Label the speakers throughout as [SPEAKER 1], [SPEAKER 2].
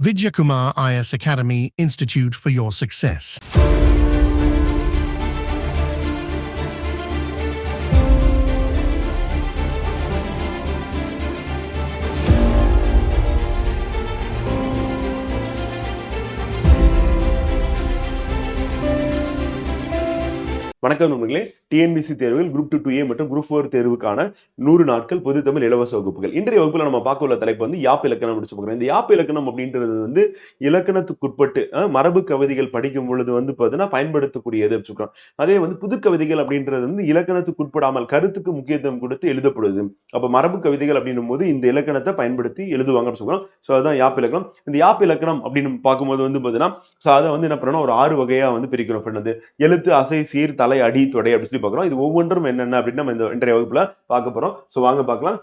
[SPEAKER 1] Vidyakumar IS Academy Institute for your success.
[SPEAKER 2] வணக்கம் நண்பர்களே. TNPSC தேர்வில் குரூப் டூ டூ ஏ மற்றும் குரூப் ஃபோர் தேர்வுக்கான நூறு நாட்கள் பொது தமிழ் இலவச வகுப்புகள். இன்றைய வகுப்புல நம்ம பார்க்க உள்ள தலைப்பு வந்து யாப் இலக்கணம் முடிச்சு பார்க்குறோம் இந்த யாப் இலக்கணம் அப்படின்றது வந்து இலக்கணத்துக்குட்பட்டு மரபு கவிதைகள் படிக்கும் பொழுது வந்து பார்த்தீங்கன்னா பயன்படுத்தக்கூடியது அப்படின்னு அதே வந்து புது கவிதைகள் அப்படின்றது வந்து இலக்கணத்துக்குட்படாமல் கருத்துக்கு முக்கியத்துவம் கொடுத்து எழுதப்படுது. அப்போ மரபு கவிதைகள் அப்படின்னும் போது இந்த இலக்கணத்தை பயன்படுத்தி எழுதுவாங்க அப்படின்னு சொல்றோம் ஸோ அதுதான் யாப் இலக்கணம். இந்த யாப் இலக்கணம் அப்படின்னு பார்க்கும்போது வந்து பார்த்தீங்கன்னா ஸோ அதை வந்து என்ன பண்ணணும்? ஒரு ஆறு வகையாக வந்து பிரிக்கிறோம். பண்ணது எழுத்து அசை சீர் தலை அடி தொடை அப்படின்னு சொல்லி பார்க்குறோம். இது ஒவ்வொன்றும் என்னென்ன அப்படின்னு நம்ம இந்த இன்றைய வகுப்புல பார்க்க போறோம். ஸோ வாங்க பார்க்கலாம்.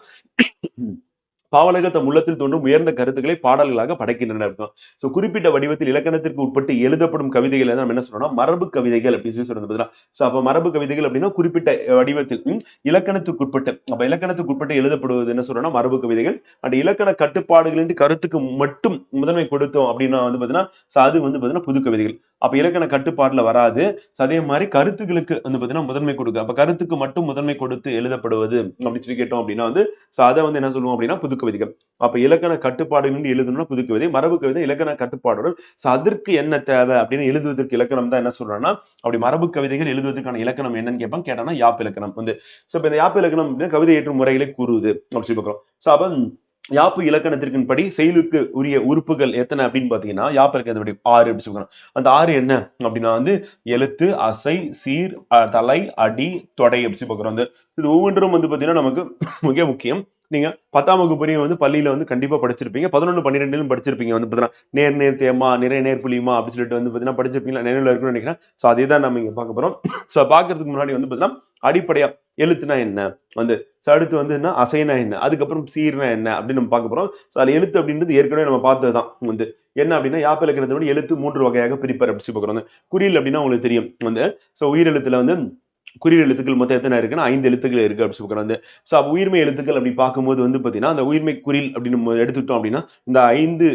[SPEAKER 2] பாவலக தம் உள்ளத்தில் தோன்றும் உயர்ந்த கருத்துக்களை பாடல்களாக படைக்கின்றன இருக்கும் ஸோ குறிப்பிட்ட வடிவத்தில் இலக்கணத்திற்கு உட்பட்டு எழுதப்படும் கவிதைகள் நம்ம என்ன சொல்றோம்னா மரபு கவிதைகள் அப்படின்னு சொல்லி சொல்றது பதிலா ஸோ அப்போ மரபு கவிதைகள் அப்படின்னா குறிப்பிட்ட வடிவத்தில் இலக்கணத்துக்கு உட்பட்டு. அப்போ இலக்கணத்துக்கு உட்பட்டு எழுதப்படுவது என்ன சொல்றோம்னா மரபு கவிதைகள். அண்ட் இலக்கண கட்டுப்பாடுகளின் கருத்துக்கு மட்டும் முதன்மை கொடுத்தோம் அப்படின்னா வந்து பார்த்தீங்கன்னா அது வந்து பார்த்தீங்கன்னா புது கவிதைகள். அப்ப இலக்கண கட்டுப்பாடுல வராது. அதே மாதிரி கருத்துக்களுக்கு வந்து பாத்தீங்கன்னா முதன்மை கொடுக்கு. அப்ப கருத்துக்கு மட்டும் முதன்மை கொடுத்து எழுதப்படுவது அப்படின்னு சொல்லி கேட்டோம் அப்படின்னா வந்து அதை வந்து என்ன சொல்லுவோம் அப்படின்னா புது விதிகள் அப்ப இலக்கண கட்டுப்பாடுகள் எழுதணும்னா புது விதை மரபு கவிதை இலக்கண கட்டுப்பாடுகள் அதற்கு என்ன தேவை அப்படின்னு எழுதுவதற்கு இலக்கணம் தான் என்ன சொல்றேன்னா அப்படி மரபு கவிதைகள் எழுதுவதற்கான இலக்கணம் என்னன்னு கேட்பாங்க. கேட்டானா யாப் இலக்கணம் வந்து. சோ இப்ப இந்த யாப் இலக்கணம் அப்படின்னா கவிதை ஏற்றும் முறைகளை கூறுவது அப்படின்னு சொல்லி பார்க்கிறோம். சோ அப்ப யாப்பு இலக்கணத்திற்கின்படி செயலுக்கு உரிய உறுப்புகள் எத்தனை அப்படின்னு பார்த்தீங்கன்னா யாப்பு இலக்கணத்தின்படி ஆறு அப்படின்னு சொல்லணும் அந்த ஆறு என்ன? அப்படின்னா வந்து எழுத்து அசை சீர் தலை அடி தொடை அப்படி பார்க்குறோம். வந்து இது ஒவ்வொன்றும் வந்து பார்த்தீங்கன்னா நமக்கு மிக முக்கியம். நீங்க பத்தாம் வகுப்பு வந்து பள்ளியில வந்து கண்டிப்பா படிச்சிருப்பீங்க. பதினொன்று பன்னிரெண்டுலும் படிச்சிருப்பீங்க வந்து பார்த்தீங்கன்னா நேர் நேர் தேமா நிறைய நேர் புளியுமா அப்படின்னு சொல்லிட்டு வந்து பார்த்தீங்கன்னா படிச்சிருப்பீங்களா? நினைவுல இருக்குன்னு நினைக்கிறேன். ஸோ அதே தான் நம்ம இங்கே பார்க்க போறோம். ஸோ பார்க்கறதுக்கு முன்னாடி வந்து பார்த்தீங்கன்னா அடிப்படையா எழுத்துனா என்ன? வந்து ஸோ அடுத்து வந்து என்ன? அசைனா என்ன? அதுக்கப்புறம் சீர்னா என்ன? அப்படின்னு நம்ம பார்க்க போகிறோம் ஸோ அதில் எழுத்து அப்படின்றது ஏற்கனவே நம்ம பார்த்தது தான் வந்து என்ன அப்படின்னா யாப்ப இலக்கணத்தினோட எழுத்து மூன்று வகையாக பிரிப்பார் அப்படி சொல்லி பார்க்குறோம். குறியல் அப்படின்னா உங்களுக்கு தெரியும். வந்து ஸோ உயிரெழுத்தில் வந்து குறில் எழுத்துக்கள் மொத்தம் எத்தனை இருக்குன்னா ஐந்து எழுத்துக்கள் இருக்கு அப்படி சொல்லி வந்து ஸோ அப்போ உயிர்மை எழுத்துக்கள் அப்படி பார்க்கும்போது வந்து பார்த்தீங்கன்னா அந்த உயிர்மை குறில் அப்படின்னு எடுத்துக்கிட்டோம் அப்படின்னா இந்த ஐந்து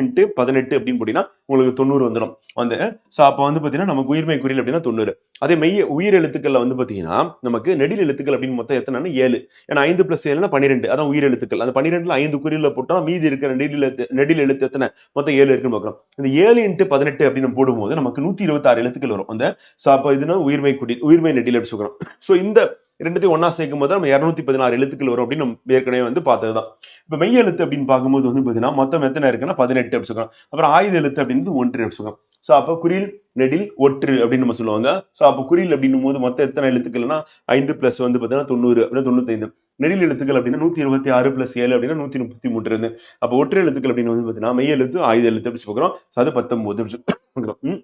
[SPEAKER 2] இன்ட்டு பதினெட்டு அப்படின்னு போட்டிங்கன்னா உங்களுக்கு தொண்ணூறு வந்துடும் வந்து ஸோ அப்போ வந்து பார்த்தீங்கன்னா நமக்கு உயிர்மை குறியில் அப்படின்னா தொண்ணூறு. அதே மெய்ய உயிர் எழுத்துக்கள்ல வந்து பார்த்தீங்கன்னா நமக்கு நெடில் எழுத்துக்கள் அப்படின்னு மொத்தம் எத்தனை ஏழு. ஏன்னா ஐந்து பிளஸ் ஏழுனா பன்னிரெண்டு. அதான் உயிர் எழுத்துக்கள். அந்த பன்னிரெண்டுல ஐந்து குறியில் போட்டால் மீதி இருக்கிற நெடில் எழுத்து நெடில் எழுத்து எத்தனை? மொத்தம் ஏழு இருக்குன்னு பார்க்குறோம் இந்த ஏழு இன்ட்டு பதினெட்டு அப்படின்னு போடும்போது நமக்கு நூற்றி இருபத்தாறு எழுத்துக்கள் வரும். அந்த ஸோ அப்போ இதுனா உயிர்மை குடி உயிர்மை நெடில் அப்படி சொல்கிறோம் ஸோ இந்த ரெண்டுத்தையும் ஒன்றா சேர்க்கும் போது நம்ம இரநூத்தி பதினாறு எழுத்துக்கள் வரும் அப்படின்னு நம்ம ஏற்கனவே வந்து பார்த்ததுதான். இப்போ மெய் எழுத்து அப்படின்னு பார்க்கும்போது வந்து பார்த்தீங்கன்னா மொத்தம் எத்தனை இருக்குன்னா பதினெட்டு அப்படி அப்புறம் ஆயுத எழுத்து அப்படின்றது ஒன்று அப்படி சொல்றோம் ஸோ அப்போ குறில் நெடில் ஒற்று அப்படின்னு நம்ம சொல்லுவாங்க. ஸோ அப்போ குறியில் அப்படின்னும் போது மொத்தம் எத்தனை எழுத்துக்கள்னா ஐந்து பிளஸ் வந்து பார்த்தீங்கன்னா தொண்ணூறு அப்படின்னா தொண்ணூத்தைந்து. நெடில் எழுத்துக்கள் அப்படின்னா நூற்றி இருபத்தி ஆறு பிளஸ் ஏழு அப்படின்னா நூற்றி முப்பத்தி மூன்று இருந்து. அப்போ ஒற்றை எழுத்துக்கள் அப்படின்னு வந்து பார்த்தீங்கன்னா மெய் எழுத்து ஆயுத எழுத்து அப்படி சொல்கிறோம் ஸோ அது பத்தொன்பது அப்படி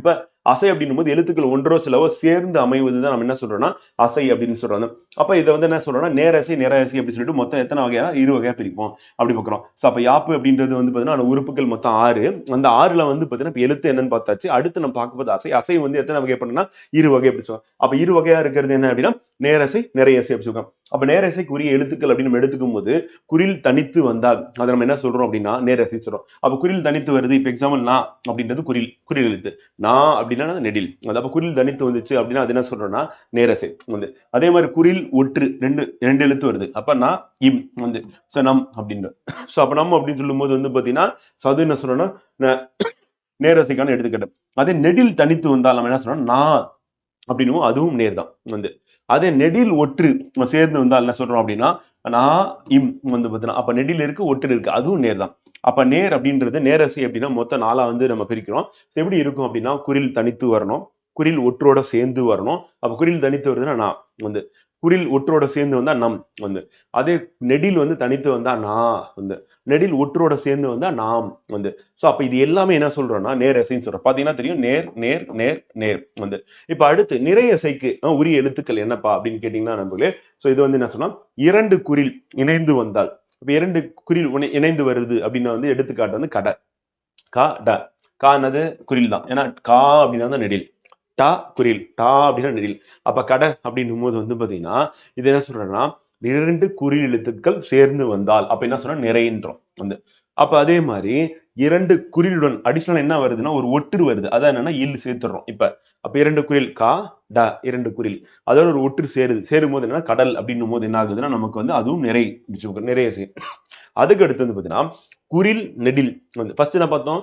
[SPEAKER 2] இப்போ அசை அப்படின்னும் போது எழுத்துக்கள் ஒன்றோ சிலவோ சேர்ந்து அமைவது தான் நம்ம என்ன சொல்றோம்னா அசை அப்படின்னு சொல்றோம். அப்ப இதை வந்து என்ன சொல்றோம்னா நேரசை நேரசை அப்படின்னு சொல்லிட்டு மொத்தம் எத்தனை வகையா இரு வகையா பிரிப்போம் அப்படி பார்க்குறோம். ஸோ அப்ப யாப்பு அப்படின்றது வந்து பார்த்தீங்கன்னா உறுப்புகள் மொத்தம் ஆறு. அந்த ஆறுல வந்து பார்த்தீங்கன்னா எழுத்து என்னன்னு பார்த்தாச்சு. அடுத்து நம்ம பார்க்க போது அசை. அசை வந்து எத்தனை வகை பண்ணா இரு வகை அப்படி சொல்லுவோம். அப்ப இரு வகையா இருக்கிறது என்ன அப்படின்னா நேரசை நிறையசை அப்படி சொல்லுவோம். அப்ப நேரசைக்குரிய எழுத்துக்கள் அப்படின்னு நம்ம எடுத்துக்கும் போது குறில் தனித்து வந்தால் அதை நம்ம என்ன சொல்றோம் அப்படின்னா நேரசை சொல்றோம். அப்ப குறில் தனித்து வருது. இப்ப எக்ஸாம்பிள் நான் அப்படின்றது குறில் குறில் எழுத்து. நான் அப்படின்னா நெடில். அது அப்போ குறில் தனித்து வந்துச்சு அப்படின்னா அது என்ன சொல்றோம்னா நேரசை வந்து. அதே மாதிரி குறில் ஒற்று ரெண்டு ரெண்டு எழுத்து வருது. அப்ப நான் இம் வந்து. ஸோ நம் அப்படின்ற. ஸோ அப்போ நம் அப்படின்னு சொல்லும்போது வந்து பாத்தீங்கன்னா ஸோ அது என்ன சொல்றோம்னா நேரசைக்கான எடுத்துக்கிட்டேன் அதே நெடில் தனித்து வந்தால் நம்ம என்ன சொல்றோம்? நான் அப்படின்னும் அதுவும் நேர் தான் வந்து. அதே நெடில் ஒற்று சேர்ந்து வந்தால் என்ன சொல்றோம் அப்படின்னா நான் இம் வந்து பார்த்தீங்கன்னா அப்ப நெடில் இருக்கு ஒற்று இருக்கு. அதுவும் நேர் தான் அப்போ நேர் அப்படின்றது நேரசை அப்படின்னா மொத்தம் நாளாக வந்து நம்ம பிரிக்கிறோம். ஸோ எப்படி இருக்கும் அப்படின்னா குரில் தனித்து வரணும். குரில் ஒற்றோட சேர்ந்து வரணும். அப்போ குரில் தனித்து வருதுன்னா நான் வந்து குரில் ஒற்றோட சேர்ந்து வந்தா நம் வந்து அதே நெடில் வந்து தனித்து வந்தா நான் வந்து நெடில் ஒற்றோட சேர்ந்து வந்தா நாம் வந்து. ஸோ அப்போ இது எல்லாமே என்ன சொல்றோம்னா நேரசைன்னு சொல்றோம். பார்த்தீங்கன்னா தெரியும் நேர் நேர் நேர் நேர் வந்து. இப்போ அடுத்து நிறைய இசைக்கு உரிய எழுத்துக்கள் என்னப்பா அப்படின்னு கேட்டீங்கன்னா நண்பர்களே ஸோ இது வந்து என்ன சொன்னா இரண்டு குறில் இணைந்து வந்தால். இப்போ இரண்டு குறில் இணைந்து வருது அப்படின்னா வந்து எடுத்துக்காட்டு வந்து கடை. கா ட. கானது குறில் தான். ஏன்னா கா அப்படின்னா தான் நெடில். டா குறில் டா அப்படின்னா நெடில். அப்ப கடை அப்படின்னும் போது வந்து பாத்தீங்கன்னா இது என்ன சொல்றேன்னா இரண்டு குறில் எழுத்துக்கள் சேர்ந்து வந்தால். அப்ப என்ன சொல்றோம்? நிறைன்றோம் வந்து. அப்ப அதே மாதிரி இரண்டு குறிலுடன் அடிஷ்னல் என்ன வருதுன்னா ஒரு ஒற்று வருது. அதான் என்னன்னா ஈல் சேர்த்துடுறோம். இப்ப அப்ப இரண்டு குறில் கா ட இரண்டு குறில். அதோட ஒரு ஒற்று சேருது. சேரும் போது என்னன்னா கடல் அப்படின்னும் போது என்ன ஆகுதுன்னா நமக்கு வந்து அதுவும் நிறை நிறைய செய்யும் அதுக்கு அடுத்து வந்து பாத்தீங்கன்னா குறில் நெடில் வந்து ஃபர்ஸ்ட் என்ன பார்த்தோம்?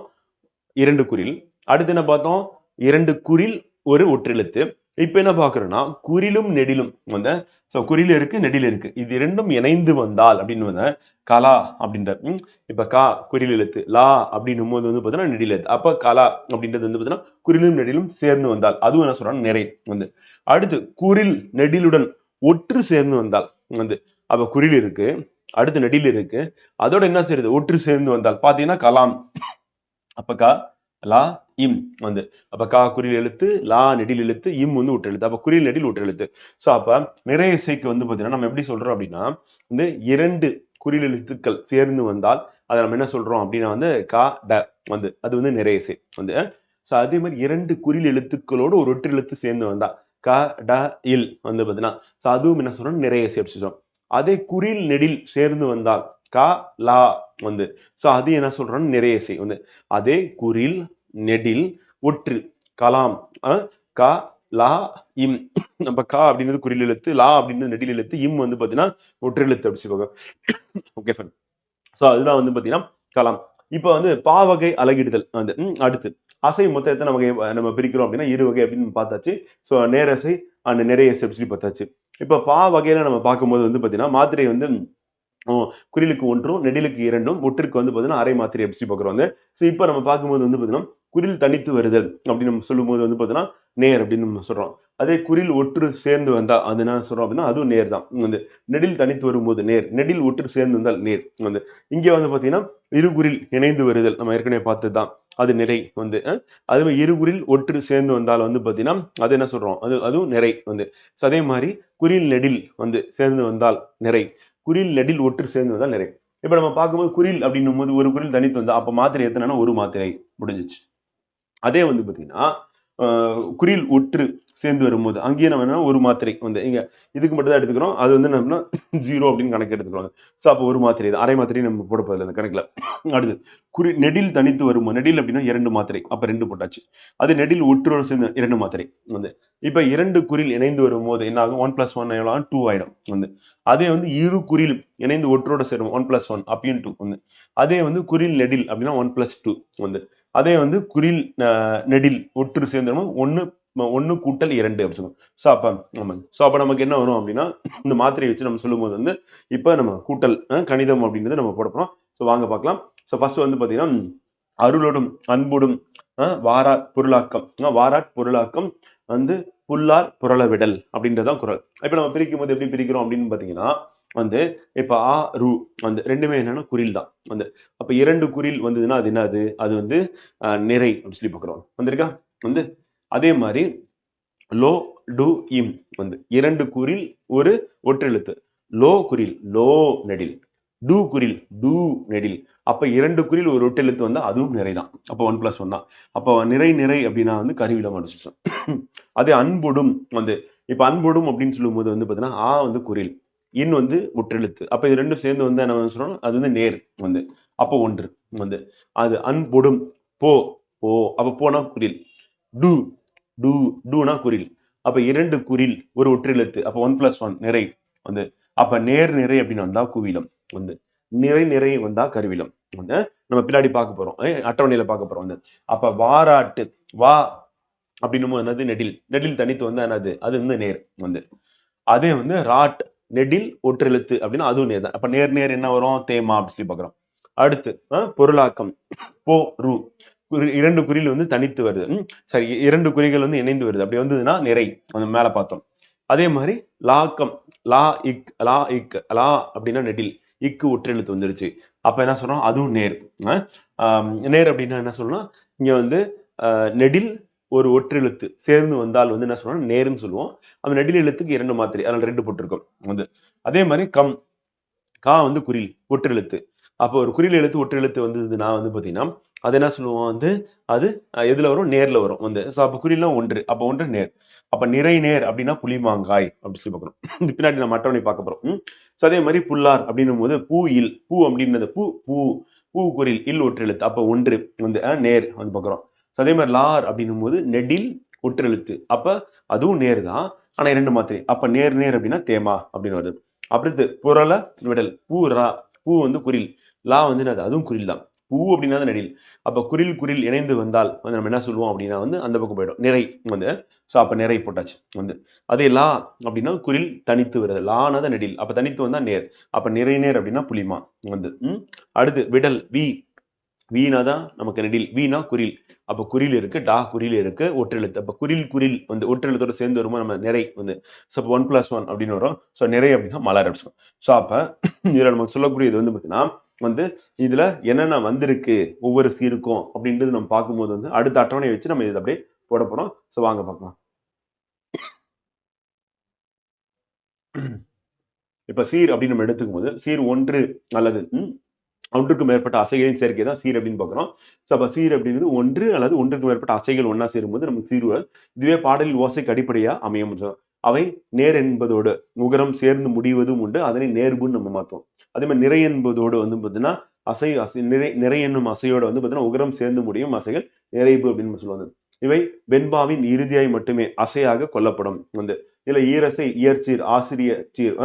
[SPEAKER 2] இரண்டு குறில். அடுத்து என்ன பார்த்தோம்? இரண்டு குறில் ஒரு ஒற்றெழுத்து. இப்ப என்ன பாக்குறோம்னா குறிலும் நெடிலும் வந்து சோ குரில் இருக்கு நெடில் இருக்கு. இது இரண்டும் இணைந்து வந்தால் அப்படின்னு வந்து கலா அப்படின்ற ம், இப்ப கா குறில் எழுத்து லா அப்படின்னும் போது வந்து பாத்தீங்கன்னா நெடில் எழுத்து. அப்ப கலா அப்படின்றது வந்து பாத்தீங்கன்னா குறிலும் நெடிலும் சேர்ந்து வந்தால். அதுவும் என்ன சொல்றாங்க நிறை வந்து. அடுத்து குறில் நெடிலுடன் ஒற்று சேர்ந்து வந்தால் வந்து. அப்ப குறில் இருக்கு அடுத்து நெடில் இருக்கு. அதோட என்ன செய்யுது ஒற்று சேர்ந்து வந்தால். பாத்தீங்கன்னா கலாம். அப்பக்கா கா லா இம் வந்து. அப்ப கா குறியில் எழுத்து லா நெடில் எழுத்து இம் வந்து ஒற்று எழுத்து. அப்ப குறியில் நெடில் ஒற்று எழுத்து. ஸோ அப்ப நிறைய இசைக்கு வந்து பாத்தீங்கன்னா நம்ம எப்படி சொல்றோம் அப்படின்னா வந்து இரண்டு குறியில் எழுத்துக்கள் சேர்ந்து வந்தால் அதை நம்ம என்ன சொல்றோம் அப்படின்னா வந்து கா ட வந்து. அது வந்து நிறைய இசை வந்து. ஸோ அதே மாதிரி இரண்டு குறியில் எழுத்துக்களோடு ஒரு ஒற்று எழுத்து சேர்ந்து வந்தா க ட இல் வந்து பாத்தீங்கன்னா ஸோ அதுவும் என்ன சொல்றோம்? நிறைய இசை அப்படி சொல்றோம். அதே குறியில் நெடில் சேர்ந்து வந்தால் கா லா வந்து. சோ அது என்ன சொல்கிறோன்னு நிறைய இசை வந்து. அதே குறில் நெடில் ஒற்று கலாம் க லா இம். நம்ம கா அப்படின்றது குறில் எழுத்து லா அப்படின்றது நெடில் எழுத்து இம் வந்து பாத்தீங்கன்னா ஒற்று எழுத்து அப்படி ஓகே ஃபன் ஸோ அதுதான் வந்து பாத்தீங்கன்னா கலாம். இப்போ வந்து பாவகை அலகிடுதல் வந்து அடுத்து. அசை மொத்தம் எத்தனை வகை நம்ம பிரிக்கிறோம் அப்படின்னா இரு வகை அப்படின்னு பார்த்தாச்சு. ஸோ நேரசை அண்ட் நிறைய சொல்லி பார்த்தாச்சு. இப்போ பா வகையில நம்ம பார்க்கும்போது வந்து பாத்தீங்கன்னா மாத்திரை வந்து குறிலுக்கு ஒன்றும் நெடிலுக்கு இரண்டும் ஒற்றிற்கு வந்து பார்த்தீங்கன்னா அரை மாத்திரை எப்படி பார்க்குறோம் வந்து. ஸோ இப்போ நம்ம பார்க்கும்போது வந்து பார்த்தீங்கன்னா குறில் தனித்து வருதல் அப்படின்னு நம்ம சொல்லும்போது வந்து பார்த்தீங்கன்னா நேர் அப்படின்னு நம்ம சொல்கிறோம் அதே குறில் ஒற்று சேர்ந்து வந்தா அது என்ன சொல்றோம் அப்படின்னா அதுவும் நேர் தான். வந்து நெடில் தனித்து வரும்போது நேர் நெடில் ஒற்று சேர்ந்து வந்தால் நேர். வந்து இங்க வந்து பாத்தீங்கன்னா இருகுரில் இணைந்து வருதல் நம்ம ஏற்கனவே பார்த்தது தான். அது நிறை வந்து அதே மாதிரி இருகுரில் ஒற்று சேர்ந்து வந்தால் வந்து பாத்தீங்கன்னா அது என்ன சொல்றோம்? அது அதுவும் நிறை வந்து. அதே மாதிரி குறில் நெடில் வந்து சேர்ந்து வந்தால் நிறை. குறில் நெடில் ஒற்று சேர்ந்து நிறைய. நிறை நம்ம பார்க்கும்போது குறில் அப்படின்னும் போது ஒரு குறில் தனித்து வந்தால் அப்ப மாத்திரை எத்தனைனா ஒரு மாத்திரை முடிஞ்சிச்சு. அதே வந்து பாத்தீங்கன்னா குறில் ஒற்று சேர்ந்து வரும்போது அங்கேயே நம்ம என்ன ஒரு மாத்திரை வந்து இங்க இதுக்கு மட்டும் தான் எடுத்துக்கிறோம். அது வந்து நம்ம ஜீரோ அப்படின்னு கணக்கு எடுத்துக்கிறோம். ஸோ அப்போ ஒரு மாத்திரை தான் அரை மாத்திரை நம்ம போட போதில்லை அந்த கணக்கில். அடுத்து குறி நெடில் தனித்து வரும்போது நெடில் அப்படின்னா இரண்டு மாத்திரை. அப்போ ரெண்டு போட்டாச்சு. அது நெடில் ஒற்றோடு சேர்ந்து இரண்டு மாத்திரை வந்து. இப்போ இரண்டு குறில் இணைந்து வரும்போது என்ன ஆகும்? ஒன் பிளஸ் ஒன் எவ்வளோ டூ ஆகிடும் வந்து. அதே வந்து இரு குறில் இணைந்து ஒற்றோட சேரும் ஒன் பிளஸ் ஒன் அப்படின்னு டூ வந்து. அதே வந்து குறில் நெடில் அப்படின்னா ஒன் பிளஸ் டூ வந்து. அதே வந்து குறில் நெடில் ஒற்று சேர்ந்துடும் ஒன்று ஒன்று கூட்டல் இரண்டு அப்படின்னு சொல்லுவோம் ஸோ அப்போ ஆமாங்க. ஸோ அப்போ நமக்கு என்ன வரும் அப்படின்னா இந்த மாத்திரையை வச்சு நம்ம சொல்லும்போது வந்து இப்போ நம்ம கூட்டல் கணிதம் அப்படின்றத நம்ம போட ஸோ வாங்க பார்க்கலாம். ஸோ ஃபர்ஸ்ட் வந்து பார்த்தீங்கன்னா அருளோடும் அன்போடும் வாரா வாராட் பொருளாக்கம். அஹ், வாராட் பொருளாக்கம் வந்து புல்லார் புரளவிடல் அப்படின்றதான் குரல். இப்போ நம்ம பிரிக்கும் போது எப்படி பிரிக்கிறோம் அப்படின்னு பார்த்தீங்கன்னா வந்து இப்போ ஆ ரு வந்து ரெண்டுமே என்னன்னா குறில் தான். வந்து அப்போ இரண்டு குறில் வந்ததுன்னா அது என்னது? அது வந்து நிறை அப்படின்னு சொல்லி பார்க்குறோம். வந்திருக்கா? வந்து அதே மாதிரி லோ டு இம் வந்து இரண்டு குறில் ஒரு ஒற்றெழுத்து. லோ குறில் லோ நெடில். டு குறில் டு நெடில். அப்ப இரண்டு குறில் ஒரு ஒட்டெழுத்து வந்தா அதுவும் நிறை தான். அப்போ ஒன் பிளஸ் ஒன் தான். அப்போ நிறை நிறை அப்படின்னா வந்து கருவிடம் அடிச்சிட்டோம் அதே அன்புடும் வந்து இப்ப அன்புடும் அப்படின்னு சொல்லும்போது வந்து பாத்தீங்கன்னா ஆ வந்து குறில். இன் வந்து ஒற்றெழுத்து அப்போ இது ரெண்டும் சேர்ந்து வந்து என்ன சொல்றோம் அது வந்து நேர் வந்து. அப்போ ஒன்று வந்து. அது அன்பொடும். போ போ. அப்போ போனா குரில். டு டு டூனா குறில் அப்போ இரண்டு குறில் ஒரு ஒற்றெழுத்து. அப்போ ஒன் பிளஸ் ஒன் நிறை வந்து. அப்ப நேர் நிறை அப்படின்னு வந்தா குவிலம் வந்து. நிறை நிறை வந்தா கருவிலம் வந்து. நம்ம பின்னாடி பார்க்க போறோம். அட்டவணையில பார்க்க போறோம் வந்து. அப்ப வாராட்டு வா அப்படின்னும் என்னது? நெடில். நெடில் தனித்து வந்தா என்னது? அது வந்து நேர் வந்து. அதே வந்து ராட் நெடில் ஒற்றெழுத்து அப்படின்னா அதுவும் நேர் தான். அப்ப நேர் நேர் என்ன வரும்? தேமா அப்படின்னு சொல்லி பார்க்குறோம். அடுத்து பொருளாக்கம். போ ரூ. குறி- இரண்டு குறியில் வந்து தனித்து வருது. ம், சரி இரண்டு குறிகள் வந்து இணைந்து வருது. அப்படி வந்ததுன்னா நிறை. அந்த மேல பார்த்தோம். அதே மாதிரி லாக்கம். லா இக் லா இக் லா அப்படின்னா நெடில். இக்கு ஒற்றெழுத்து வந்துருச்சு. அப்ப என்ன சொல்றோம்? அதுவும் நேர். நேர் அப்படின்னா என்ன சொல்லணும் இங்க வந்து நெடில் ஒரு ஒற்றெழுத்து சேர்ந்து வந்தால் வந்து என்ன சொல்லுவோம் நேருன்னு சொல்லுவோம். அந்த நெடில் எழுத்துக்கு இரண்டு மாத்திரை அதனால ரெண்டு போட்டிருக்கோம். வந்து அதே மாதிரி கம் கா வந்து குறில் ஒற்றெழுத்து அப்போ ஒரு குறில் எழுத்து ஒற்றெழுத்து வந்ததுன்னா வந்து பார்த்தீங்கன்னா அது என்ன சொல்லுவோம் வந்து அது எதில் வரும்? நேரில் வரும். வந்து ஸோ அப்போ குறிலாம் ஒன்று அப்போ ஒன்று நேர். அப்போ நிறை நேர் அப்படின்னா புளிமாங்காய் அப்படின்னு சொல்லி பார்க்கணும். இது பின்னாடி நம்ம அட்டவணை பார்க்க போகிறோம் ஸோ அதே மாதிரி புல்லார் அப்படின்னும் போது பூ இல். பூ அப்படின்றது பூ பூ பூ குறில் இல் ஒற்றெழுத்து அப்போ ஒன்று வந்து நேர் வந்து பார்க்குறோம். ஸோ அதே மாதிரி லார் அப்படின்னும் போது நெடில் ஒற்றெழுத்து. அப்போ அதுவும் நேர் தான் ஆனால் இரண்டு மாத்திரை. அப்போ நேர் நேர் அப்படின்னா தேமா அப்படின்னு வருது. அடுத்து புரள விடல். பூ ரா. பூ வந்து குரில். லா வந்து என்னது? அதுவும் குரில் தான் பூ அப்படின்னா தான் நெடில். அப்போ குரில் குரில் இணைந்து வந்தால் வந்து நம்ம என்ன சொல்லுவோம் அப்படின்னா வந்து அந்த பக்கம் போயிடும். நிறை வந்து. ஸோ அப்போ நிறை போட்டாச்சு வந்து. அதே லா அப்படின்னா குரில் தனித்து வருது. லானத நெடில். அப்போ தனித்து வந்தால் நேர். அப்போ நிறை நேர் அப்படின்னா புலிமா வந்து. ம்? அடுத்து விடல் வி. வீணா தான் நமக்கு நெடில் வீணா குரில். அப்போ குரில் இருக்கு டா குரில் இருக்கு ஒற்றெழுத்து. அப்போ குரில் குரில் வந்து ஒற்றெழுத்தோட சேர்ந்து வரும்போது நம்ம நிறை வந்து ஸோ ஒன் பிளஸ் ஒன் அப்படின்னு வரும். ஸோ நிறை அப்படின்னா மலர் அப்படின்னு ஸோ அப்போ இதில் நமக்கு சொல்லக்கூடியது வந்து பார்த்தீங்கன்னா வந்து இதில் என்னென்ன வந்திருக்கு ஒவ்வொரு சீருக்கும் அப்படின்றது நம்ம பார்க்கும்போது வந்து அடுத்த அட்டவணையை வச்சு நம்ம இதை அப்படியே போட போகிறோம் ஸோ வாங்க பார்க்கலாம். இப்போ சீர் அப்படின்னு நம்ம எடுத்துக்கும் போது சீர் ஒன்று அல்லது ஒன்றுக்கு மேற்பட்ட அசைகளின் சேர்க்கை தான் சீர் அப்படின்னு பார்க்குறோம். ஸோ அப்போ சீர் அப்படிங்கிறது ஒன்று அல்லது ஒன்றுக்கு மேற்பட்ட அசைகள் ஒன்றா சேரும்போது நமக்கு சீர் இதுவே பாடலில் ஓசைக்கு அடிப்படையாக அமையும். அவை நேர் என்பதோடு உகரம் சேர்ந்து முடிவதும் உண்டு. அதனை நேர்புன்னு நம்ம மாற்றுவோம் அதே மாதிரி நிறை என்பதோடு வந்து பார்த்தீங்கன்னா அசை அசை நிறை நிறை என்னும் அசையோடு வந்து பார்த்தீங்கன்னா உகரம் சேர்ந்து முடியும். அசைகள் நிறைவு அப்படின்னு சொல்லுவாங்க இவை வெண்பாவின் இறுதியாய் மட்டுமே அசையாக கொல்லப்படும். வந்து இல்லை ஈரசை இயற்சீர் ஆசிரியர் சீர்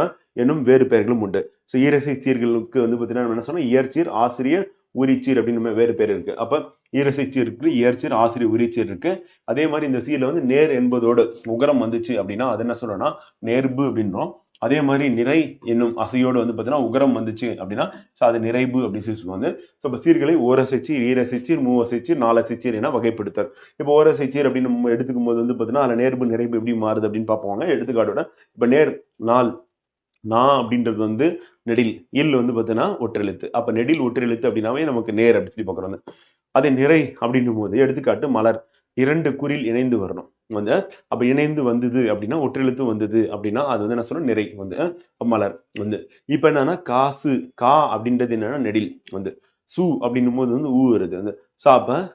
[SPEAKER 2] என்னும் வேறு பெயர்களும் உண்டு. ஸோ ஈரசை சீர்களுக்கு வந்து பார்த்தீங்கன்னா நம்ம என்ன சொன்னால் இயற்சீர் ஆசிரியர் உரிச்சீர் அப்படின்னு வேறு பேர் இருக்கு. அப்போ ஈரசை சீர் இருக்கு இயற்சீர் ஆசிரியர் உரிச்சீர் இருக்கு. அதே மாதிரி இந்த சீரில் வந்து நேர் என்பதோடு உகரம் வந்துச்சு அப்படின்னா அது என்ன சொல்லணும்னா நேர்பு அப்படின்றோம். அதே மாதிரி நிறை என்னும் அசையோடு வந்து பார்த்தீங்கன்னா உகரம் வந்துச்சு அப்படின்னா ஸோ அது நிறைவு அப்படின்னு சொல்லி சொல்லுவாங்க. ஸோ இப்போ சீர்களை ஓரசைச்சீர் ஈரசைச்சீர் மூவசைச்சீர் நாலசைச்சீர் என வகைப்படுத்தல். இப்போ ஓரசைச்சீர் அப்படின்னு நம்ம எடுத்துக்கும் போது வந்து பார்த்தீங்கன்னா அதில் நேர்பு நிறைவு எப்படி மாறுது அப்படின்னு பார்ப்போங்க எடுத்துக்காட்டோட இப்போ நேர் நாள் நா அப்படின்றது வந்து நெடில் இல் வந்து பார்த்தீங்கன்னா ஒற்றெழுத்து. அப்போ நெடில் ஒற்றெழுத்து அப்படின்னாவே நமக்கு நேர் அப்படின்னு சொல்லி பார்க்குறோம் வந்து. அதே நிறை அப்படின்னும் போது எடுத்துக்காட்டு மலர். இரண்டு குறில் இணைந்து வரணும். வந்து அப்போ இணைந்து வந்தது அப்படின்னா ஒற்றெழுத்து வந்தது அப்படின்னா அது வந்து என்ன சொல்லணும் நிறை வந்து மலர் வந்து. இப்போ என்னன்னா காசு கா அப்படின்றது என்னன்னா நெடில் வந்து. சு அப்படின்னும் போது வந்து ஊ வருது வந்து. ஸோ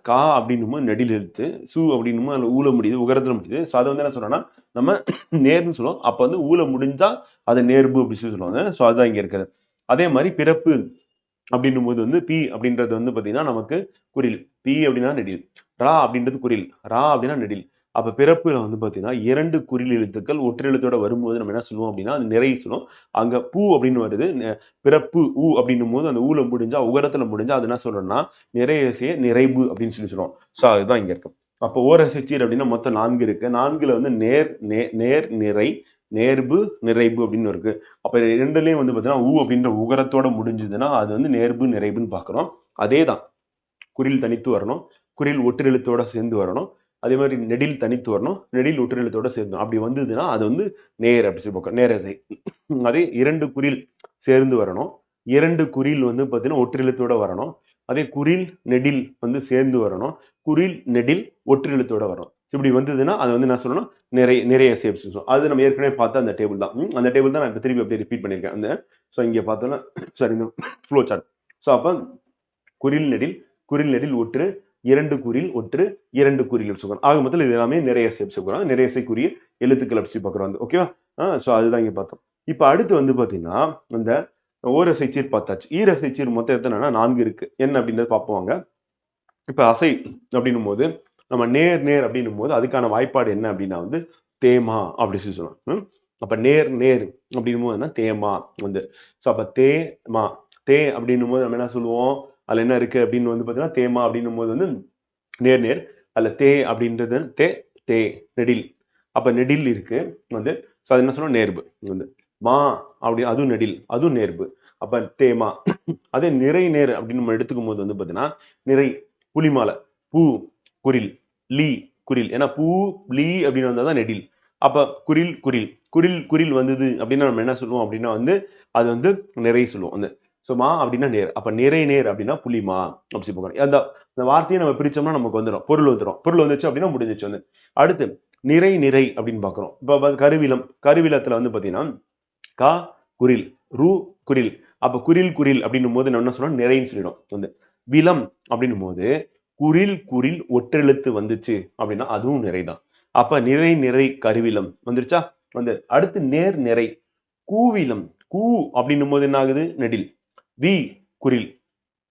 [SPEAKER 2] கா அப்படின்னும் நெடில் எழுத்து சு அப்படின்னும் அதில் ஊழ முடியுது உகரத்துல முடியுது. ஸோ அதை வந்து என்ன சொல்றோம்னா நம்ம நேர்னு சொல்லுவோம். அப்போ வந்து ஊழ முடிஞ்சா அது நேர்பு அப்படின்னு சொல்லி சொல்லுவாங்க. ஸோ அதுதான் இங்க இருக்கிறது. அதே மாதிரி பிறப்பு அப்படின்னும் போது வந்து பி அப்படின்றது வந்து பாத்தீங்கன்னா நமக்கு குறில் பி அப்படின்னா நெடில். ரா அப்படின்றது குறில் ரா அப்படின்னா நெடில். அப்போ பிறப்பில் வந்து பார்த்தீங்கன்னா இரண்டு குறில் எழுத்துக்கள் ஒற்றெழுத்தோட வரும்போது நம்ம என்ன சொல்லுவோம் அப்படின்னா அது நிறைய சொல்லுவோம். அங்கே பூ அப்படின்னு வருது நெ- பிறப்பு ஊ அப்படின்னும் போது அந்த ஊல முடிஞ்சா உகரத்தில் முடிஞ்சா அது என்ன சொல்றோம்னா நிறைய நிறைவு அப்படின்னு சொல்லி சொல்லுவோம். ஸோ அதுதான் இங்கே இருக்கும் அப்போ ஓரசைச்சீர் அப்படின்னா மொத்தம் நான்கு இருக்கு. நான்குல வந்து நேர் நே- நேர் நிறை நேர்பு நிறைவு அப்படின்னு இருக்கு. அப்போ ரெண்டுலேயும் வந்து பார்த்தீங்கன்னா ஊ அப்படின்ற உகரத்தோட முடிஞ்சதுன்னா அது வந்து நேர்பு நிறைவுன்னு பார்க்குறோம் அதே தான் குரில் தனித்து வரணும். குரில் ஒற்றெழுத்தோட சேர்ந்து வரணும். அதே மாதிரி நெடில் தனித்து வரணும். நெடில் ஒற்றெழுத்தோட சேர்ந்தோம் அப்படி வந்ததுன்னா அது வந்து நேர் அப்படி சொல்லி பார்க்கணும் நேரசை அதே இரண்டு குறில் சேர்ந்து வரணும். இரண்டு குரில் வந்து பார்த்தீங்கன்னா ஒற்றெழுத்தோட வரணும். அதே குறில் நெடில் வந்து சேர்ந்து வரணும். குரில் நெடில் ஒற்றிலத்தோட வரணும். இப்படி வந்ததுன்னா அது வந்து நான் சொல்லணும்? நிறைய நிறைய சேப்ஸ் அது நம்ம ஏற்கனவே பார்த்த அந்த டேபிள் தான். அந்த டேபிள் தான் நான் இப்போ திருப்பி அப்படியே ரிப்பீட் பண்ணியிருக்கேன். அந்த ஸோ இங்கே பார்த்தோன்னா சாரி இந்த ஃப்ளோ சார்ட் ஸோ அப்போ குரில் நெடில் குறில் நெடில் ஒற்று இரண்டு குறியில் ஒற்று இரண்டு குறியில் சுகன் ஆக மொத்தத்தில் இது எல்லாமே நிறைய ஸ்டெப்ஸ் நிறைய செய்யக்கூடிய எழுத்துக்கள் அப்படி பார்க்குறோம் வந்து ஓகேவா ஆ ஸோ அதுதான் இங்கே பார்த்தோம். இப்போ அடுத்து வந்து பார்த்தீங்கன்னா இந்த ஓரசைச்சீர் பார்த்தாச்சு. ஈரசைச்சீர் மொத்தம் எத்தனைனா நான்கு இருக்கு. என்ன அப்படின்றத பார்ப்போங்க இப்போ அசை அப்படின்னும் போது நம்ம நேர் நேர் அப்படின்னும் போது அதுக்கான வாய்ப்பாடு என்ன அப்படின்னா வந்து தேமா அப்படி சொல்லி சொல்லலாம் அப்போ நேர் நேர் அப்படின்னும் போது என்ன? தேமா வந்து. ஸோ அப்போ தேமா தே அப்படின்னும் போது நம்ம என்ன சொல்லுவோம்? அதில் என்ன இருக்கு அப்படின்னு வந்து பார்த்தீங்கன்னா தேமா அப்படின்னும் போது வந்து நேர் நேர் அதில் தே அப்படின்றது தே தே நெடில். அப்போ நெடில் இருக்கு வந்து ஸோ அது என்ன சொல்லுவோம் நேர்பு. வந்து மா அப்படி அதுவும் நெடில் அதுவும் நேர்பு. அப்போ தேமா அதே நிறை நேர் அப்படின்னு நம்ம எடுத்துக்கும் போது வந்து பார்த்தீங்கன்னா நிறை புலிமாலை பூ குரில் லீ குரில். ஏன்னா பூ லீ அப்படின்னு வந்தால் தான் நெடில். அப்போ குரில் குரில். குரில் குரில் வந்தது அப்படின்னா நம்ம என்ன சொல்லுவோம் அப்படின்னா வந்து அது வந்து நிறை சொல்லுவோம். வந்து ஸோ மா அப்படின்னா நேர். அப்போ நிறை நேர் அப்படின்னா புலிமா அப்படி சொல்லி அந்த அந்த வார்த்தையை நம்ம பிரித்தோம்னா நமக்கு வந்துடும் பொருள் வந்துடும் பொருள் வந்துச்சு அப்படின்னா முடிஞ்சிச்சு வந்து. அடுத்து நிறை நிறை அப்படின்னு பார்க்குறோம். இப்போ கருவிலம் கருவிலத்தில் வந்து பார்த்தீங்கன்னா கா குரில் ரு குரில். அப்போ குரில் குரில் அப்படின்னும் போது என்ன சொல்றோம்? நிறைன்னு சொல்லிடும். வந்து விலம் அப்படின்னும் போது குரில் குரில் ஒற்றெழுத்து வந்துச்சு அப்படின்னா அதுவும் நிறை தான் அப்போ நிறை நிறை கருவிலம் வந்துருச்சா? வந்து அடுத்து நேர் நிறை கூவிலம் கூ அப்படின்னும் போது என்ன ஆகுது நெடில். வி குரில்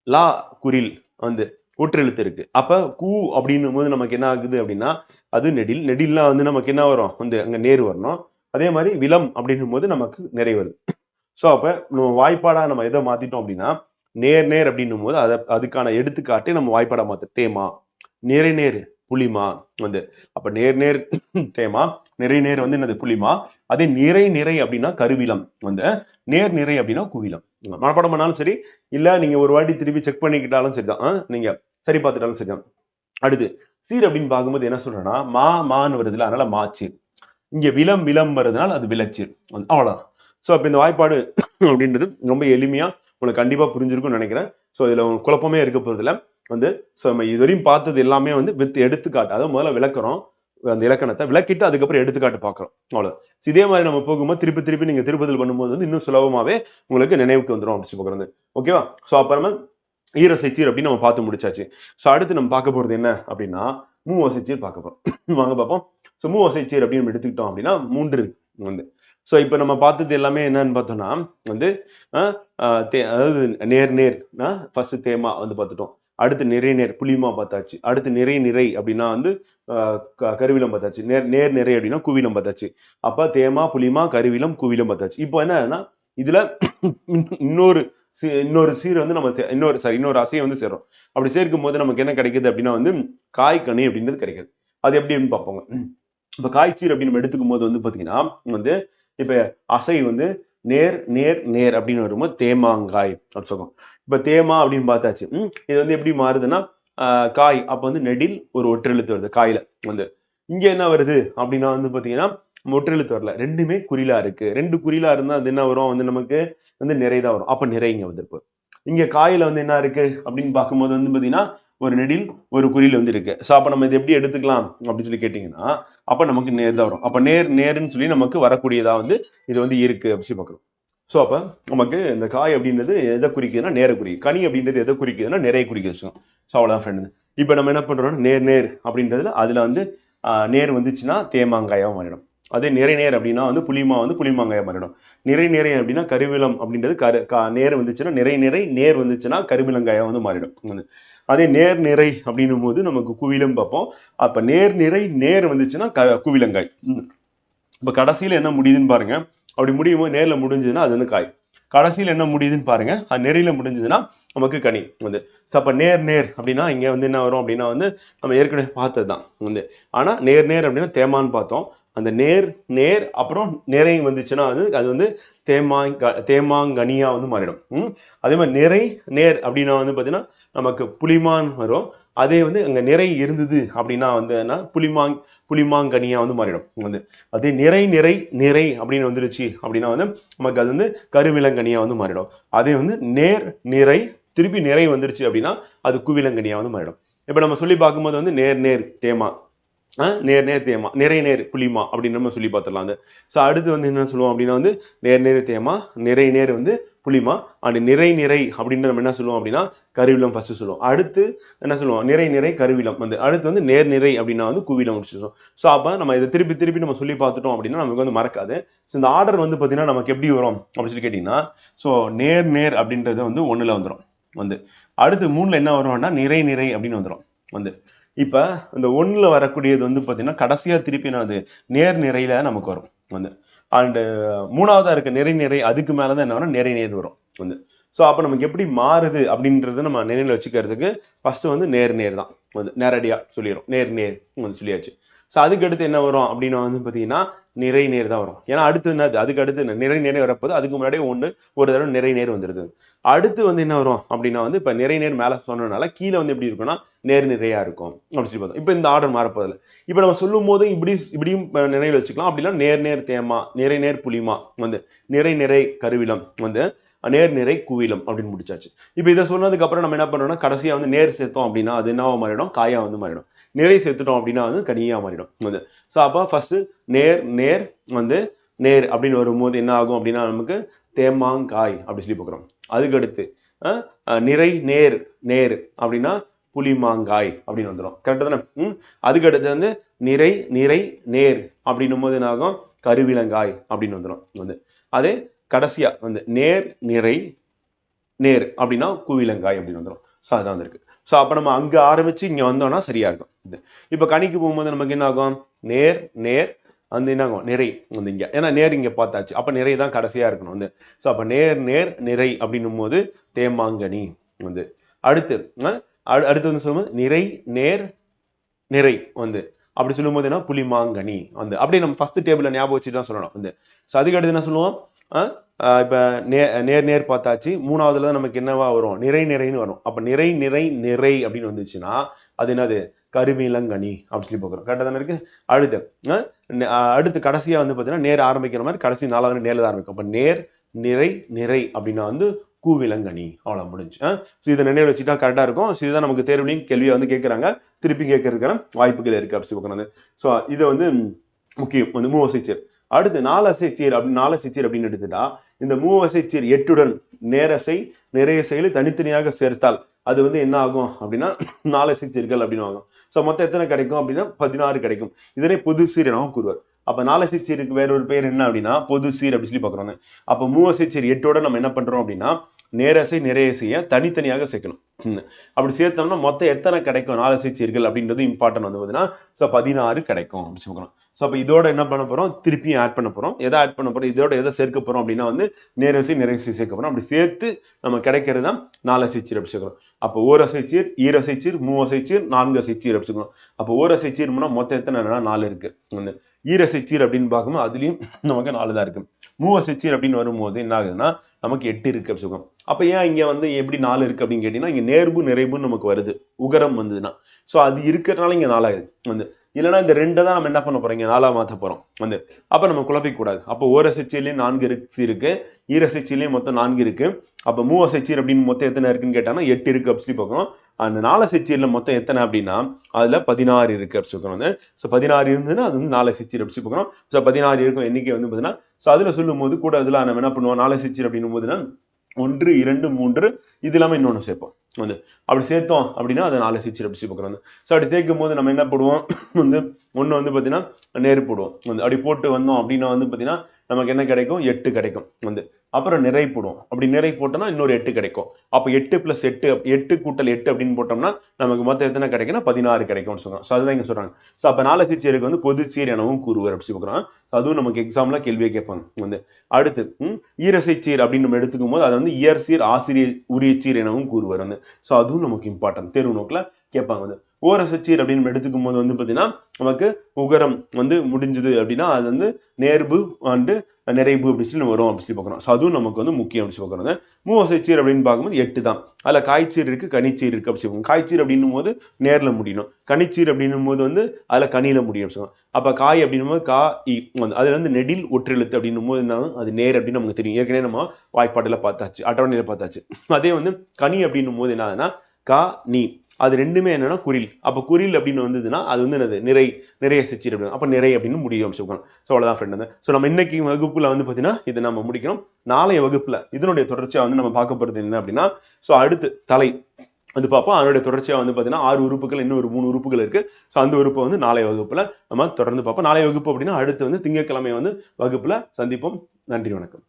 [SPEAKER 2] லா குரில் வந்து ஒற்றெழுத்து இருக்கு அப்ப கூ அப்படின்னும் போது நமக்கு என்ன ஆகுது அப்படின்னா அது நெடில் நெடில்னா வந்து நமக்கு என்ன வரும்? வந்து அங்க நேர் வரணும். அதே மாதிரி விலம் அப்படின்னும் போது நமக்கு நிறை வருது. ஸோ அப்ப நம்ம வாய்ப்பாடா நம்ம எதை மாத்திட்டோம் அப்படின்னா நேர் நேர் அப்படின்னும் போது அதை அதுக்கான எடுத்துக்காட்டே நம்ம வாய்ப்பாடா மாத்த தேமா. நேரே நேர். புளிமா வந்து. அப்ப நேர் நேர் தேமா நிறை நேர் வந்து என்னது புளிமா? அதே நிறை நிறை அப்படின்னா கருவிலம் வந்து. நேர் நிறை அப்படின்னா குவிலம். மனப்பாடம் பண்ணாலும் சரி இல்ல நீங்க ஒரு வாட்டி திருப்பி செக் பண்ணிக்கிட்டாலும் சரிதான். நீங்க சரி பார்த்துட்டாலும் சரிதான். அடுத்து சீர் அப்படின்னு பார்க்கும்போது என்ன சொல்றேன்னா மா மான்னு வருதுல அதனால மாச்சீர் இங்க விலம் விலம் வருதுனால அது விளச்சீர் அவ்வளவுதான். ஸோ அப்ப இந்த வாய்ப்பாடு அப்படின்றது ரொம்ப எளிமையா உங்களுக்கு கண்டிப்பா புரிஞ்சிருக்கும்னு நினைக்கிறேன். ஸோ இதுல குழப்பமே இருக்க போறதுல வந்து ஸோ நம்ம இதுவரையும் பார்த்தது எல்லாமே வந்து வித் எடுத்துக்காட்டு. அதாவது முதல்ல விளக்குறோம். அந்த இலக்கணத்தை விளக்கிட்டு அதுக்கப்புறம் எடுத்துக்காட்டு பார்க்குறோம். அவ்வளோ இதே மாதிரி நம்ம போகும்போது திருப்பி திருப்பி நீங்கள் திருப்பதில் பண்ணும்போது வந்து இன்னும் சுலபமாகவே உங்களுக்கு நினைவுக்கு வந்துடும் அப்படின்னு சொல்லி பார்க்குறது ஓகேவா ஸோ அப்புறமா ஈரசைச்சீர் அப்படின்னு நம்ம பார்த்து முடிச்சாச்சு. ஸோ அடுத்து நம்ம பார்க்க போகிறது என்ன அப்படின்னா மூ ஒசைச்சீர் பார்க்க போகிறோம் வாங்க பார்ப்போம். ஸோ மூ ஒசைச்சீர் அப்படின்னு நம்ம எடுத்துக்கிட்டோம் அப்படின்னா மூன்று வந்து. ஸோ இப்போ நம்ம பார்த்தது எல்லாமே என்னன்னு பார்த்தோம்னா வந்து தே- அதாவது நேர் நேர் ஃபர்ஸ்ட் தேமா வந்து பார்த்துட்டோம். அடுத்து நிறை நேர் புளிமா பார்த்தாச்சு. அடுத்து நிறை நிறை அப்படின்னா வந்து க- கருவிலம் பார்த்தாச்சு. நேர் நேர் நிறை அப்படின்னா குவிலம் பார்த்தாச்சு. அப்போ தேமா புளிமா கருவிலம் குவிலம் பார்த்தாச்சு. இப்போ என்னன்னா இதில் இன்னொரு சீ- இன்னொரு சீர் வந்து நம்ம சே- இன்னொரு சாரி இன்னொரு அசையை வந்து சேர்றோம். அப்படி சேர்க்கும் போது நமக்கு என்ன கிடைக்குது அப்படின்னா வந்து காய்கனி அப்படின்றது கிடைக்குது. அது எப்படி அப்படின்னு பார்ப்போங்க. இப்போ காய்ச்சீர் அப்படின்னு நம்ம எடுத்துக்கும் போது வந்து பார்த்தீங்கன்னா வந்து இப்போ அசை வந்து நேர் நேர் நேர் அப்படின்னு வரும்போது தேமாங்காய் அப்படின்னு சொல்லுவோம் இப்போ தேமா அப்படின்னு பார்த்தாச்சு. ம், இது வந்து எப்படி மாறுதுன்னா ஆஹ், காய். அப்ப வந்து நெடில் ஒரு ஒற்றெழுத்து வருது காயில வந்து. இங்க என்ன வருது அப்படின்னா வந்து பாத்தீங்கன்னா ஒற்றெழுத்து வரல. ரெண்டுமே குறிலா இருக்கு. ரெண்டு குறிலா இருந்தா அது என்ன வரும்? வந்து நமக்கு வந்து நிறைதான் வரும். அப்ப நிறை இங்க இங்கே இங்க காயில வந்து என்ன இருக்கு அப்படின்னு பார்க்கும்போது வந்து பார்த்தீங்கன்னா ஒரு நெடில் ஒரு குறியில் வந்து இருக்கு ஸோ அப்போ நம்ம இது எப்படி எடுத்துக்கலாம் அப்படின்னு சொல்லி கேட்டிங்கன்னா அப்போ நமக்கு நேர் தான் வரும். அப்போ நேர் நேருன்னு சொல்லி நமக்கு வரக்கூடியதாக வந்து இது வந்து இருக்கு அப்படின்னு சொல்லி பார்க்கணும் ஸோ அப்போ நமக்கு இந்த காய் அப்படின்றது எதை குறிக்குதுன்னா நேர குறிக்குது கனி அப்படின்றது எதை குறிக்குதுன்னா நிறைய குறிக்க வச்சுக்கோம் ஸோ அவ்வளோதான் ஃப்ரெண்டு இப்போ நம்ம என்ன பண்ணுறோம்னா நேர் நேர் அப்படின்றதுல அதில் வந்து நேர் வந்துச்சுன்னா தேமாங்காயாக மாறிடும். அதே நிறை நேர் அப்படின்னா வந்து புளிமா வந்து புளிமாங்காயாக மாறிடும். நிறை நிறை அப்படின்னா கருவிலம் அப்படின்றது கரு கா நேர் வந்துச்சுன்னா நிறை நிறை நேர் வந்துச்சுன்னா கருவிலங்காயாக வந்து மாறிடும். அதே நேர் நிறை அப்படின்னும் போது நமக்கு குவிலம் பார்ப்போம். அப்போ நேர் நிறை நேர் வந்துச்சுன்னா க குவிலங்காய். இப்போ கடைசியில் என்ன முடியுதுன்னு பாருங்க. அப்படி முடியும் போது நேர்ல முடிஞ்சதுன்னா அது வந்து காய். கடைசியில் என்ன முடியுதுன்னு பாருங்க. அது நெறியில முடிஞ்சதுன்னா நமக்கு கனி. வந்து ஸோ அப்போ நேர் நேர் அப்படின்னா இங்கே வந்து என்ன வரும் அப்படின்னா வந்து நம்ம ஏற்கனவே பார்த்தது தான் வந்து ஆனால் நேர் நேர் அப்படின்னா தேமான்னு பார்த்தோம். அந்த நேர் நேர் அப்புறம் நிறை வந்துச்சுன்னா வந்து அது வந்து தேமாங் தேமாங்கனியாக வந்து மாறிடும். ம்? அதே மாதிரி நிறை நேர் அப்படின்னா வந்து பார்த்தீங்கன்னா நமக்கு புலிமான் வரும். அதே வந்து அங்கே நிறை இருந்தது அப்படின்னா வந்து என்ன? புலிமாங் புலிமாங்கனியா வந்து மாறிடும். வந்து அதே நிறை நிறை நிறை அப்படின்னு வந்துருச்சு அப்படின்னா வந்து நமக்கு அது வந்து கருவிலங்கனியாக வந்து மாறிடும். அதே வந்து நேர் நிறை திருப்பி நிறை வந்துருச்சு அப்படின்னா அது குவிலங்கனியாக வந்து மாறிடும். இப்போ நம்ம சொல்லி பார்க்கும்போது வந்து நேர் நேர் தேமா நேர் நேர் தேமா. நிறை நேர் புளிமா அப்படின்னு நம்ம சொல்லி பார்த்துடலாம் அது. ஸோ அடுத்து வந்து என்ன சொல்லுவோம் அப்படின்னா வந்து நேர் நேர் தேமா நிறை நேர் வந்து புளிமா அண்ட் நிறை நிறை அப்படின்னு நம்ம என்ன சொல்லுவோம் அப்படின்னா கருவிலம் ஃபர்ஸ்ட் சொல்லுவோம். அடுத்து என்ன சொல்லுவோம்? நிறை நிறை கருவிலம் வந்து. அடுத்து வந்து நேர் நிறை அப்படின்னா வந்து குவிலம் முடிச்சிடும் ஸோ அப்போ நம்ம இதை திருப்பி திருப்பி நம்ம சொல்லி பார்த்துட்டோம் அப்படின்னா நமக்கு வந்து மறக்காது. ஸோ இந்த ஆர்டர் வந்து பார்த்தீங்கன்னா நமக்கு எப்படி வரும் அப்படின்னு சொல்லி கேட்டிங்கன்னா ஸோ நேர் நேர் அப்படின்றது வந்து ஒன்றில் வந்துடும் வந்து. அடுத்து மூணில் என்ன வரும்னா நிறை நிறை அப்படின்னு வந்துடும் வந்து. இப்போ இந்த ஒன்றில் வரக்கூடியது வந்து பார்த்திங்கன்னா கடைசியாக திருப்பி நான் அது நேர் நிறையில நமக்கு வரும். வந்து. அண்டு மூணாவதாக இருக்க நிறை நிறை அதுக்கு மேலே தான் என்ன வரும்? நிறை நேர் வரும். வந்து. ஸோ அப்போ நமக்கு எப்படி மாறுது அப்படின்றத நம்ம நினைவில் வச்சுக்கிறதுக்கு ஃபஸ்ட்டு வந்து நேர் நேர் தான். வந்து. நேரடியாக சொல்லிடுறோம். நேர் நேர் வந்து சொல்லியாச்சு. ஸோ அதுக்கு அடுத்து என்ன வரும் அப்படின்னு வந்து பார்த்தீங்கன்னா நிறை நேர் தான் வரும். ஏன்னா அடுத்து என்னது அதுக்கு அடுத்து என்ன? நிறை நேர் வரப்போது அதுக்கு முன்னாடியே ஒன்று ஒரு தடவை நிறை நேர் வந்துடுது அடுத்து வந்து என்ன வரும் அப்படின்னா வந்து இப்போ நிறை நேர் மேலே சொன்னதுனால கீழே வந்து எப்படி இருக்கும்னா நேர் நிறையா இருக்கும். அப்படின்னு சொல்லி பார்த்தோம். இப்போ இந்த ஆர்டர் மாறப்போதில்ல இப்போ நம்ம சொல்லும் போது இப்படி இப்படியும் நினைவில் வச்சுக்கலாம். அப்படின்னா நேர் நேர் தேமா நிறை நேர் புலிமா வந்து நிறை நிறை கருவிலம் வந்து நேர் நிறை குவிலம் அப்படின்னு முடிச்சாச்சு. இப்போ இதை சொன்னதுக்கு அப்புறம் நம்ம என்ன பண்ணுறோம்னா கடைசியாக வந்து நேர் சேர்த்தோம் அப்படின்னா அது என்னவா மாறிடும்? காயா வந்து மாறிடும். நிறை சேர்த்துட்டோம் அப்படின்னா வந்து கனியாக மாறிடும். வந்து ஸோ அப்போ ஃபஸ்ட்டு நேர் நேர் வந்து நேர் அப்படின்னு வரும்போது என்ன ஆகும் அப்படின்னா நமக்கு தேமாங்காய் அப்படி சொல்லி பார்க்குறோம். அதுக்கடுத்து நிறை நேர் நேர் அப்படின்னா புளிமாங்காய் அப்படின்னு வந்துடும் கரெக்டாக தானே? ம் அதுக்கடுத்து வந்து நிறை நிறை நேர் அப்படின்னும் போது என்ன ஆகும்? கருவிலங்காய் அப்படின்னு வந்துடும் வந்து அதே கடைசியாக வந்து நேர் நிறை நேர் அப்படின்னா கூவிலங்காய் அப்படின்னு வந்துடும் ஸோ அதான் வந்திருக்கு. ஸோ அப்போ நம்ம அங்கே ஆரம்பித்து இங்கே வந்தோம்னா சரியாக இருக்கும். இது. இப்போ கணிக்கு போகும்போது நமக்கு என்ன ஆகும் நேர் நேர் வந்து என்ன ஆகும் நிறை வந்து இங்கே. ஏன்னா நேர் இங்கே பார்த்தாச்சு. அப்போ நிறை தான் கடைசியாக இருக்கணும். வந்து. ஸோ அப்போ நேர் நேர் நிறை அப்படின்னும் போது தேமாங்கனி வந்து. அடுத்து அடு- அடுத்து வந்து சொல்லும்போது நிறை நேர் நிறை வந்து. அப்படி சொல்லும்போது என்ன? புலிமாங்கனி வந்து. அப்படியே நம்ம ஃபஸ்ட்டு டேபிளில் ஞாபகம் வச்சு தான் சொல்லணும். வந்து. ஸோ அதுக்கு அடுத்து என்ன சொல்லுவோம்? இப்போ நே நேர் நேர் பார்த்தாச்சு. மூணாவதுல தான் நமக்கு என்னவா வரும்? நிறை நிறைன்னு வரும். அப்போ நிறை நிறை நிறை அப்படின்னு வந்துச்சுன்னா அது என்னது? கருவிலங்கனி அப்படின்னு சொல்லி பார்க்குறோம். கரெக்டாக தானே இருக்குது அடுத்து அடுத்து கடைசியாக வந்து பார்த்தீங்கன்னா நேர் ஆரம்பிக்கிற மாதிரி கடைசி நாலாவது நேரில் தான் ஆரம்பிக்கும். அப்போ நேர் நிறை நிறை அப்படின்னா வந்து கூவிலங்கனி. அவ்வளோ முடிஞ்சு ஸோ இதை நினைவு வச்சுட்டா கரெக்டாக இருக்கும். ஸோ இதுதான் நமக்கு தேர்வுலையும் கேள்வியை வந்து கேட்குறாங்க. திருப்பி கேட்கறதுக்கான வாய்ப்புகள் இருக்குது அப்படி சொல்லி பார்க்குறாங்க ஸோ இதை வந்து முக்கியம். வந்து மூவசிச்சர் அடுத்து நாலசைச்சீர் அப்படி நாலசைச்சீர் அப்படின்னு எடுத்துட்டா இந்த மூவசைச்சீர் எட்டுடன் நேரசை நிறைய செயலை தனித்தனியாக சேர்த்தால் அது வந்து என்ன ஆகும் அப்படின்னா நாலசைச்சீர்கள் அப்படின்னு ஆகும். ஸோ மொத்தம் எத்தனை கிடைக்கும் அப்படின்னா பதினாறு கிடைக்கும். இதனை பொது சீர் எனவும் கூறுவார். அப்போ நாலசைச்சீருக்கு வேற ஒரு பேர் என்ன அப்படின்னா பொது சீர் அப்படின்னு சொல்லி பார்க்குறோம். அப்போ மூவசைச்சீர் எட்டோட நம்ம என்ன பண்ணுறோம் அப்படின்னா நேரசை நிறையசையை தனித்தனியாக சேர்க்கணும். அப்படி சேர்த்தோம்னா மொத்தம் எத்தனை கிடைக்கும் நாலசை சீர்கள் அப்படின்றது இம்பார்ட்டன்ட் வந்து பார்த்தீங்கன்னா ஸோ பதினாறு கிடைக்கும் அப்படின்னு சொல்லுறோம் ஸோ அப்போ இதோட என்ன பண்ண போகிறோம் திருப்பியும் ஆட் பண்ண போகிறோம் எதை ஆட் பண்ண போகிறோம் இதோட எதை சேர்க்க போகிறோம் அப்படின்னா வந்து நேரசி நிறைசி சேர்க்க போகிறோம் அப்படி சேர்த்து நம்ம கிடைக்கிறது தான் நாலு அசைச்சீர் அப்படி சேர்க்குறோம் அப்போ ஓரசை சீர் ஈரசை சீர் மூ அசைச்சீர் நான்கு அசைச்சீர் அப்படி சொல்லுவோம் அப்போ ஓரசை அசைச்சீர்னா மொத்தம் எத்தனை என்னன்னா நாலு இருக்குது வந்து ஈரசை சீர் அப்படின்னு பார்க்கும்போது அதுலேயும் நமக்கு நாலு தான் இருக்குது மூ அசைச்சீர் அப்படின்னு வரும்போது என்ன ஆகுதுன்னா நமக்கு எட்டு இருக்குது அப்படி சொல்லுவோம் அப்போ ஏன் இங்கே வந்து எப்படி நாலு இருக்குது அப்படின்னு கேட்டிங்கன்னா இங்கே நேர்பு நிறைவுன்னு நமக்கு வருது. உகரம் வந்ததுன்னா. ஸோ அது இருக்கிறதுனால இங்கே நாலாகுது வந்து இல்லைன்னா இந்த ரெண்டை தான் நம்ம என்ன பண்ண போறோம்? இங்க மாற்ற போகிறோம் வந்து அப்போ நம்ம குழப்பிக்க கூடாது அப்போ ஓரசைச்சியிலையும் நான்கு இருக்கு. இருக்குது ஈரசைச்சியிலையும் மொத்தம் நான்கு இருக்கு. அப்போ மூவசைச்சீர் அப்படின்னு மொத்தம் எத்தனை இருக்குன்னு கேட்டாங்கன்னா எட்டு இருக்கு அப்படின்னு சொல்லி பார்க்கணும். அந்த நாலு நாலசைச்சீர்ல மொத்தம் எத்தனை அப்படின்னா அதில் பதினாறு இருக்குது அப்படின்னு சொல்லி வந்து ஸோ பதினாறு இருந்ததுன்னா அது வந்து நாலு சைச்சீர் அப்படி பார்க்கணும். ஸோ பதினாறு இருக்கும் எண்ணிக்கை வந்து பார்த்தீங்கன்னா ஸோ அதில் சொல்லும் போது கூட அதில் நம்ம என்ன பண்ணுவோம்? நாலு சைச்சீர் அப்படின்னும் போதுன்னா ஒன்று இரண்டு மூன்று இது இல்லாமல் இன்னொன்று சேர்ப்போம். வந்து அப்படி சேர்த்தோம் அப்படின்னா அதை நாலு சிச்சு அப்படி சொல்லி வந்து ஸோ அப்படி சேர்க்கும் போது நம்ம என்ன போடுவோம்? வந்து ஒன்று வந்து பார்த்தீங்கன்னா நேர் போடுவோம். வந்து அப்படி போட்டு வந்தோம் அப்படின்னா வந்து பார்த்தீங்கன்னா நமக்கு என்ன கிடைக்கும்? எட்டு கிடைக்கும். வந்து அப்புறம் நிறை போடும். அப்படி நிறை போட்டோம்னா இன்னொரு எட்டு கிடைக்கும். அப்போ எட்டு ப்ளஸ் எட்டு எட்டு கூட்டல் எட்டு அப்படின்னு போட்டோம்னா நமக்கு மொத்தம் எத்தனை கிடைக்கும்னா பதினாறு கிடைக்கும்னு சொல்கிறோம் ஸோ அதுதான் இங்கே சொல்கிறாங்க ஸோ அப்போ நாலு சீச்சருக்கு வந்து பொதுச்சீர் எனவும் கூறுவர் அப்படி சொல்லுறாங்க ஸோ அதுவும் நமக்கு எக்ஸாமில் கேள்வியை கேட்பாங்க. வந்து அடுத்து ம், ஈரசைச்சீர் அப்படின்னு நம்ம எடுத்துக்கும் போது அதை வந்து இயற்சீர் ஆசிரியர் உரிய சீர் எனவும் கூறுவர் வந்து. ஸோ அதுவும் நமக்கு இம்பார்ட்டன்ட் தேர்வு நோக்கில் கேட்பாங்க வந்து. ஓரசச்சீர் அப்படின்னு நம்ம எடுத்துக்கும் போது வந்து பார்த்தீங்கன்னா நமக்கு உகரம் வந்து முடிஞ்சது அப்படின்னா அது வந்து நேர்பு அண்டு நிறைவு அப்படின்னு சொல்லி வரும் அப்படி சொல்லி பார்க்குறோம். ஸோ அதுவும் நமக்கு வந்து முக்கியம் அப்படின்னு சொல்லி பார்க்குறோம் மூவசைச்சீர் அப்படின்னு பார்க்கும்போது எட்டு தான். அதில் காய்ச்சீர் இருக்குது கனிச்சீர் இருக்குது அப்படி காய்ச்சீர் அப்படின்னும் போது நேரில் முடியணும். கனிச்சீர் அப்படின்னும் போது வந்து அதில் கனியில் முடியும் அப்படி சொல்லுவாங்க அப்போ காய் அப்படின்னும் போது கா இ வந்து. வந்து நெடில் ஒற்றெழுத்து அப்படின்னும் போது என்ன அது நேர் அப்படின்னு நமக்கு தெரியும். ஏற்கனவே நம்ம வாய்ப்பாட்டில் பார்த்தாச்சு அட்டவணையில் பார்த்தாச்சு. அதே வந்து கனி அப்படின்னும் போது என்ன ஆகுதுன்னா கா நீ. அது ரெண்டுமே என்னன்னா குரில். அப்போ குரில் அப்படின்னு வந்ததுன்னா அது வந்து என்னது? நிறை நிறைய சீர் அப்படின்னு. அப்போ நிறை அப்படின்னு முடியும் சொல்லணும் ஸோ அவ்வளோதான் ஃப்ரெண்ட் வந்து. ஸோ நம்ம இன்னைக்கு வகுப்பில் வந்து பார்த்தீங்கன்னா இதை நம்ம முடிக்கிறோம். நாளைய வகுப்பில் இதனுடைய தொடர்ச்சியாக வந்து நம்ம பார்க்க போகிறது என்ன அப்படின்னா ஸோ அடுத்து தலை. வந்து பார்ப்போம். அதனுடைய தொடர்ச்சியாக வந்து பார்த்தீங்கன்னா ஆறு உறுப்புகள் இன்னும் ஒரு மூணு உறுப்புகள் இருக்குது ஸோ அந்த உறுப்பை வந்து நாளைய வகுப்பில் நம்ம தொடர்ந்து பார்ப்போம். நாளைய வகுப்பு அப்படின்னா அடுத்து வந்து திங்கட்கிழமை வந்து வகுப்பில் சந்திப்போம். நன்றி வணக்கம்.